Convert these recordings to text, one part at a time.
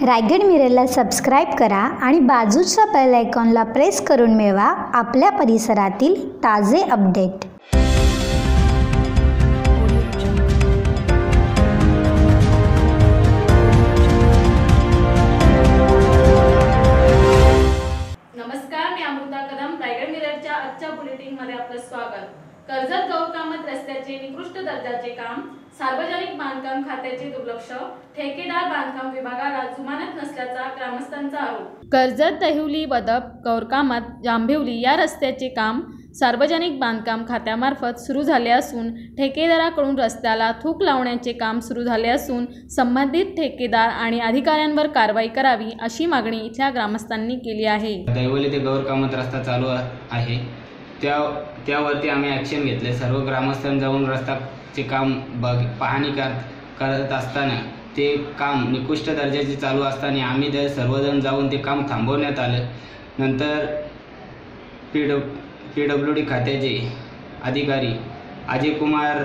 Raigad मिररला subscribe करा आणि बाजूच्या बेल आयकॉनला प्रेस करून मिळवा आपल्या परिसरातील ताजे अपडेट नमस्कार मी अमृता कदम रायगड मिररच्या आजच्या बुलेटिनमध्ये आपलं स्वागत. कर्जत गौरकामत रस्त्याचे निकृष्ट दर्जाचे काम सार्वजनिक बांधकाम खात्याचे दुर्लक्ष ठेकेदार बांधकाम विभागाला जुमानत नसल्याचा ग्रामस्थांचा आरोप. कर्जत दहिवली वदप गौरकामत जांभिवली या रस्त्याचे काम सार्वजनिक बांधकाम खात्यामार्फत सुरू झाले असून ठेकेदाराकडून रस्त्याला थूक लावण्याचे काम सुरू झाले असून संबंधित ठेकेदार आणि अधिकाऱ्यांवर कारवाई करावी अशी मागणी इथल्या ग्रामस्थांनी केली आहे. दैवली ते गौर कामत रस्ता चालू आहे. त्या त्यावरती आम्ही ॲक्शन घेतले. सर्व ग्रामस्थांनी जाऊन रस्ताचे काम बघ पाहणी कर करत असताना ते काम निकृष्ट दर्जाचे चालू असताना आम्ही ते सर्वजण जाऊन ते काम थांबवण्यात आलं. नंतर पी डब पी डब्ल्यू डी खात्याचे अधिकारी अजय कुमार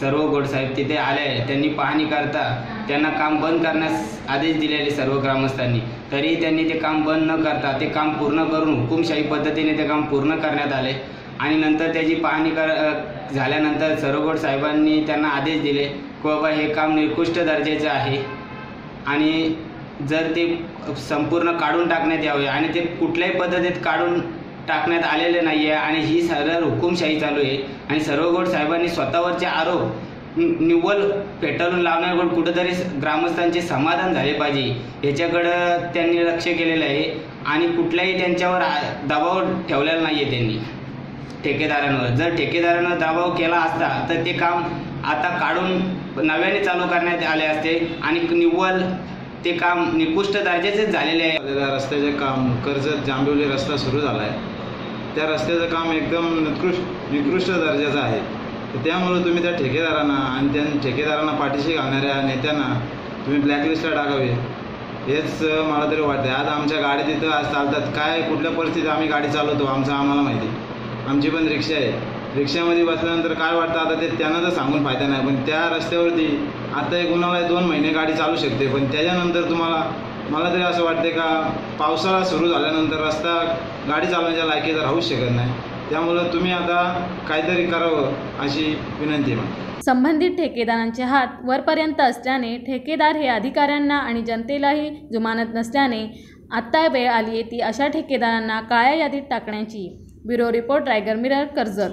सर्व गोडसाहेब तिथे आले त्यांनी पाहणी करता त्यांना काम बंद करण्यास आदेश दिलेले सर्व ग्रामस्थांनी. तरीही त्यांनी ते काम बंद न करता ते काम पूर्ण करून हुकुमशाही पद्धतीने ते काम पूर्ण करण्यात आले. आणि नंतर त्याची पाहणी कर झाल्यानंतर सर्व गोड साहेबांनी त्यांना आदेश दिले की बाबा हे काम निकृष्ट दर्जाचे आहे. आणि जर ते संपूर्ण काढून टाकण्यात यावे आणि ते कुठल्याही पद्धतीत काढून टाकण्यात आलेले नाही आहे आणि ही सरळ हुकुमशाही चालू आहे. आणि सर्व गोड साहेबांनी स्वतःवरचे आरोप निव्वल फेटाळून पेटाळून लावण्याकडून कुठंतरी ग्रामस्थांचे समाधान झाले पाहिजे. याच्याकडं त्यांनी लक्ष केलेलं आहे आणि कुठल्याही त्यांच्यावर आ- दबाव ठेवलेला नाही आहे त्यांनी. ठेकेदारांवर. जर ठेकेदारानं दबाव केला असता तर ते काम आता काढून नव्याने चालू करण्यात आले असते आणि निव्वळ ते काम निकृष्ट दर्जाचेच झालेले आहे. रस्त्याचे काम कर्जत जांभिवली रस्ता सुरू झाला आहे त्या रस्त्याचं काम एकदम निकृष्ट निकृष्ट दर्जाचं आहे. तर त्यामुळं तुम्ही त्या ठेकेदारांना आणि त्या ठेकेदारांना पाठीशी घालणाऱ्या नेत्यांना तुम्ही ब्लॅकलिस्टला टाकावे. हेच मला तरी वाटतं आज आमच्या गाडी तिथं आज चालतात. काय कुठल्या परिस्थितीत आम्ही गाडी चालवतो आमचं आम्हाला माहिती. आमची पण रिक्षा आहे. रिक्षामध्ये बसल्यानंतर काय वाटतं आता ते त्यांना तर सांगून फायदा नाही. पण त्या रस्त्यावरती आता एक उन्हाळ्यात दोन महिने गाडी चालू शकते. पण त्याच्यानंतर तुम्हाला मला तरी असं वाटते का पावसाळा सुरू झाल्यानंतर रस्ता गाडी चालवण्याच्या लायकीचा राहूच शकत नाही. त्यामुळं तुम्ही आता काहीतरी करावं अशी विनंती आहे संबंधित ठेकेदारांचे हात वरपर्यंत असल्याने ठेकेदार हे अधिकाऱ्यांना आणि जनतेलाही जुमानत नसल्याने आत्ता वेळ आली आहे ती अशा ठेकेदारांना काळ्या यादीत टाकण्याची. Bureau report Raigad Mirror Karjat.